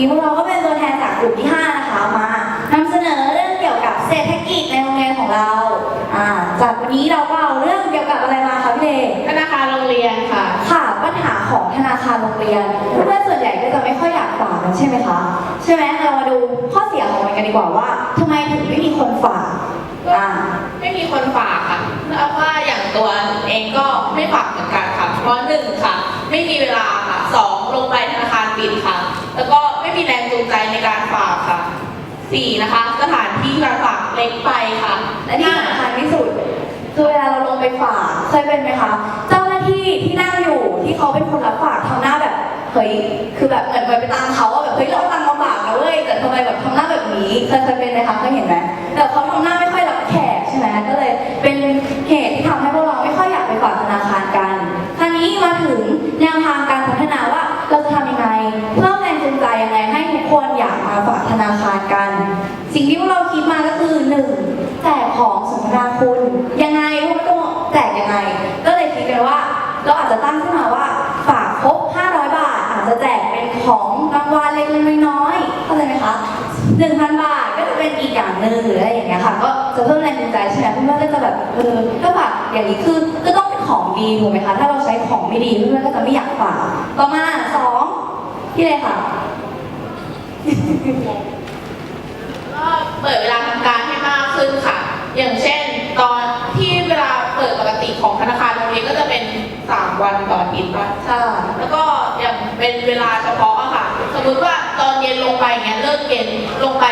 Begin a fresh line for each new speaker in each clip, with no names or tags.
นี้พวกเราก็เป็นตัวแทนจากกลุ่มที่ 5 นะคะ มานำเสนอเรื่องเกี่ยวกับเศรษฐกิจในโรงเรียนของเราอ่าจากวันนี้เราก็เอาเรื่องเกี่ยวกับอะไรมาคะพี่เล
ธนาคารโรงเรียนค่ะ
ค่ะปัญหาของธนาคารโรงเรียนเพื่อนๆส่วนใหญ่ก็จะไม่ค่อยอยากฝากกันใช่ไหมคะใช่ไหมเรามาดูข้อเสียของมันกันดีกว่าว่าทำไมถึงไม่มีคนฝากอ่า
ไม่มีคนฝากค่ะเพราะว่าอย่างตัวเองก็ไม่ฝากเหมือนกันค่ะ เพราะหนึ่งค่ะ ไม่มีเวลาค่ะสองลงไปธนาคารปิดค่ะ แล้วก็ไม่มีแรงจูงใจในการฝากค่ะสี่นะคะสถานที่การฝากเล็กไปค่ะ
และที่สำคัญที่สุดคือเวลาเราลงไปฝากเคยเป็นไหมคะ เจ้าหน้าที่ที่นั่งอยู่ที่เขาเป็นคนรับฝากทำหน้าแบบเฮ้ยคือแบบเหมือนไปตามเขาว่าแบบเฮ้ยเราตังค์มาฝากนะเว้ยแต่ทำไมแบบทำหน้าแบบนี้เคยเคยเป็นไหมคะเคยเห็นไหมแต่เขาทำหน้าไม่ค่อยรับแขกใช่ไหมก็เลยเป็นเหตุที่ทำให้ ฝากธนาคารกัน สิ่งที่พวกเราคิดมาก็คือหนึ่งแจกของสมนาคุณยังไงพวกเราต้องแจกยังไง ก็เลยคิดกันว่า เราอาจจะตั้งขึ้นมาว่าฝากครบ 500 บาท อาจจะแจกเป็นของรางวัลเล็กๆน้อยๆเข้าใจไหมคะ1,000 บาทก็จะเป็นอีกอย่างหนึ่งหรืออะไรอย่างเงี้ยค่ะ ก็จะเพิ่มแรงจูงใจใช่ไหมเพื่อนๆก็จะแบบเออถ้าฝากอย่างนี้คือก็ต้องเป็นของดีถูกไหมคะถ้าเราใช้ของไม่ดีเพื่อนๆก็จะไม่อยากฝากต่อมาสองที่เลยค่ะ
ก็เปิดเวลาทำการให้มากขึ้นค่ะ อย่างเช่น ตอนที่เวลาเปิดปกติของธนาคารโรงเรียนก็จะเป็น3วันต่ออาทิตย์ป่ะ
ใช่
แล้วก็อย่างเป็นเวลาเฉพาะอะค่ะ สมมติว่าตอนเย็นลงไปเงี้ยเลิกเย็นลงไป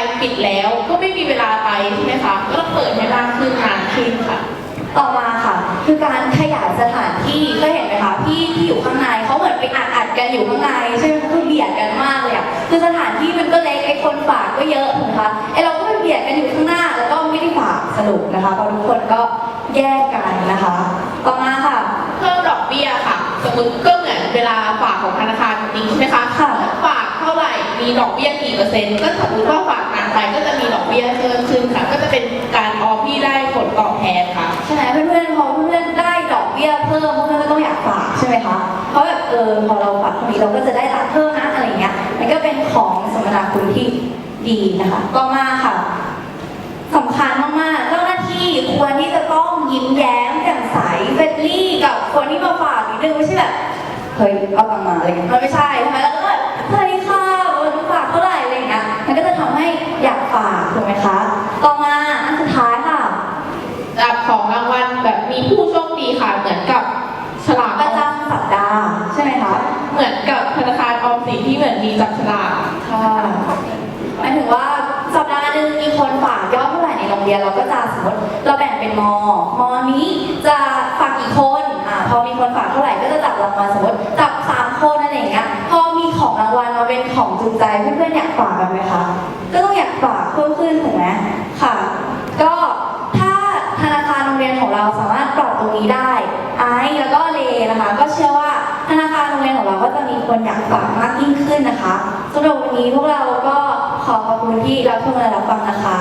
ค่ะคื
อการขยายสถานที่เคยเห็นไหมคะพี่ที่อยู่ข้างในเขาเหมือนไปอัดอัดๆกันอยู่ข้างในใช่ไหมคือเบียดกันมากเลยอะคือสถานที่มันก็เล็กไอ้คนฝากก็เยอะถูกไหมคะไอ้เราก็ไปเบียดกันอยู่ข้างหน้าแล้วก็ไม่ได้ฝากสรุปนะคะเพราะทุกคนก็แยกกันนะคะ ต่อมาค่ะ
เพิ่มดอกเบี้ยค่ะ สมมติก็เหมือนเวลาฝากของธนาคารจริงใช่ไหมคะ
ค่ะ
ฝากเท่าไหร่มีดอกเบี้ยกี่เปอร์เซ็นต์ก็สมมติว่าฝากนานไปก็จะมีดอกเบี้ยเพิ่มขึ้นค่ะ ก็จะเป็นการออมที่ได้ผ อ
อพอเราฝากตรงนี้เราก็จะได้รับเพิ่มนะอะไรเงี้ยมันก็เป็นของสมนาคุณที่ดีนะคะต่อมาค่ะสำคัญมากๆเจ้าหน้าที่ควรที่จะต้องยิ้มแย้มแจ่มใสเฟรนลี่กับคนที่มาฝากนิดนึงไม่ใช่แบบเฮ้ยเอาตังมาอะไรเงี้ยมันไม่ใช่ใช่ไหมแล้วก็แบบสวัส เหมือน
กับธนาคารออมสินที่เหมือนมีจับฉลาก
ค่ะหมายถึงว่าสัปดาห์หนึ่งมีคนฝากยอดเท่าไหร่ในโรงเรียนเราก็จะสมมติเราแบ่งเป็นมอ มอนี้จะฝากกี่คนอ่าพอมีคนฝากเท่าไหร่ก็จะจับรางวัลสมมติจับสามคนอะไรอย่างเงี้ยพอมีของรางวัลมาเป็นของจูงใจเพื่อนๆอยากฝากกันไหมคะก็ต้องอยากฝากเพิ่มขึ้นถูกไหมค่ะ ก็ถ้าธนาคารโรงเรียนของเราสามารถปรับตรงนี้ได้ คนอยากฟังมากยิ่งขึ้นนะคะสำหรับวันนี้พวกเราก็ขอขอบคุณที่รับชมและรับฟังนะคะ